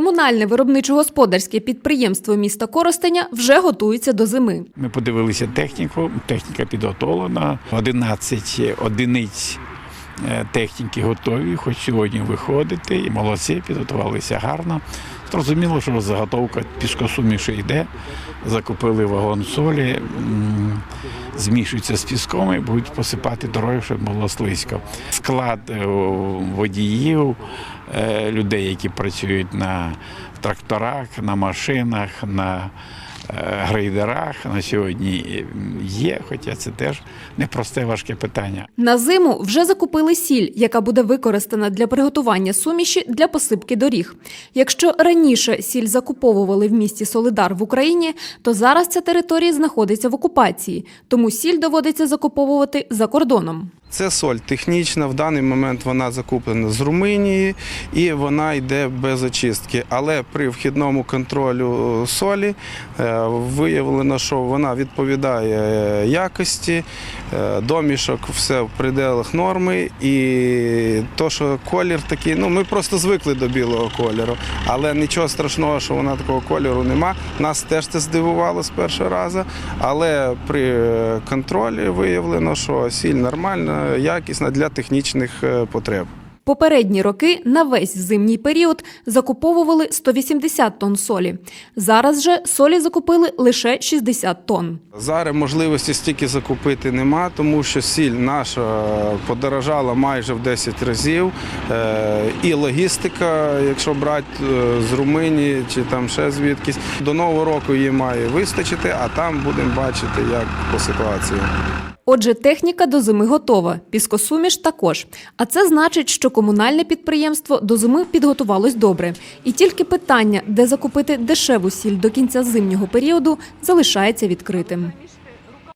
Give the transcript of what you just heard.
Комунальне виробничо-господарське підприємство міста Коростеня вже готується до зими. Ми подивилися техніку. Техніка підготовлена. 11 одиниць е, техніки готові, хоч сьогодні виходити. Молодці, підготувалися гарно. Зрозуміло, що заготовка піскосуміші йде. Закупили вагон солі, м, змішуються з піском і будуть посипати дороги, щоб було слизько. Склад е, водіїв, людей, які працюють на тракторах, на машинах, на е, грейдерах на сьогодні є, хоча це теж непросте важке питання. На зиму вже закупили сіль, яка буде використана для приготування суміші для посипки доріг. Якщо раніше сіль закуповували в місті Солидар в Україні, то зараз ця територія знаходиться в окупації, тому сіль доводиться закуповувати за кордоном. Це соль технічна. В даний момент вона закуплена з Румунії і вона йде без очистки. Але при вхідному контролю солі е, виявлено, що вона відповідає е, якості, е, домішок все в пределах норми. І то, що колір такий, ну ми просто звикли до білого кольору, але нічого страшного, що вона такого кольору нема. Нас теж це здивувало з першого разу. Але при е, контролі виявлено, що сіль нормальна, якісна для технічних е, потреб. Попередні роки на весь зимній період закуповували 180 тонн солі. Зараз же солі закупили лише 60 тонн. Зараз можливості стільки закупити нема, тому що сіль наша подорожала майже в 10 разів. Е, І логістика, якщо брати е, з Румунії чи там ще звідкись, до нового року її має вистачити, а там будемо бачити, як по ситуації. Отже, техніка до зими готова, піскосуміш також. А це значить, що комунальне підприємство до зими підготувалось добре. І тільки питання, де закупити дешеву сіль до кінця зимнього періоду, залишається відкритим.